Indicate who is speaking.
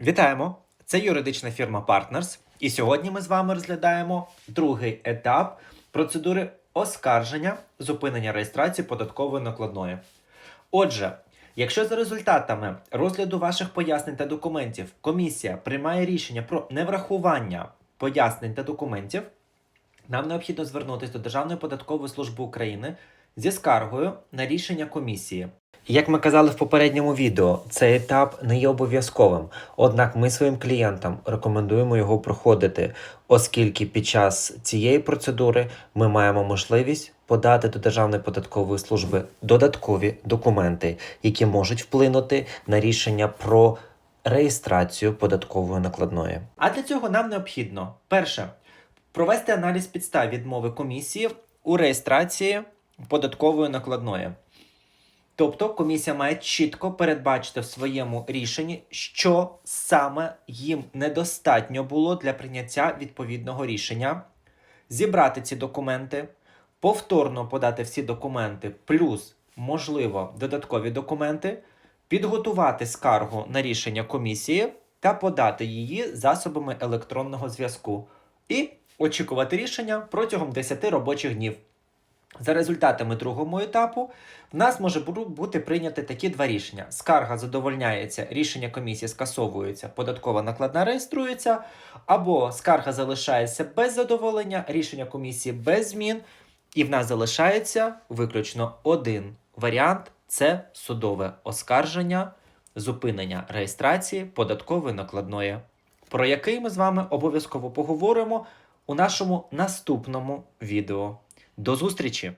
Speaker 1: Вітаємо! Це юридична фірма Partners. І сьогодні ми з вами розглядаємо другий етап процедури оскарження зупинення реєстрації податкової накладної. Отже, якщо за результатами розгляду ваших пояснень та документів комісія приймає рішення про неврахування пояснень та документів, нам необхідно звернутися до Державної податкової служби України зі скаргою на рішення комісії. Як ми казали в попередньому відео, цей етап не є обов'язковим, однак ми своїм клієнтам рекомендуємо його проходити, оскільки під час цієї процедури ми маємо можливість подати до Державної податкової служби додаткові документи, які можуть вплинути на рішення про реєстрацію податкової накладної. А для цього нам необхідно перше провести аналіз підстав відмови комісії у реєстрації податкової накладної. Тобто комісія має чітко передбачити в своєму рішенні, що саме їм недостатньо було для прийняття відповідного рішення, зібрати ці документи, повторно подати всі документи, плюс, можливо, додаткові документи, підготувати скаргу на рішення комісії та подати її засобами електронного зв'язку і очікувати рішення протягом 10 робочих днів. За результатами другого етапу в нас може бути прийняті такі два рішення: скарга задовольняється, рішення комісії скасовується, податкова накладна реєструється, або скарга залишається без задоволення, рішення комісії без змін, і в нас залишається виключно один варіант це судове оскарження, зупинення реєстрації податкової накладної, про який ми з вами обов'язково поговоримо у нашому наступному відео. До зустрічі!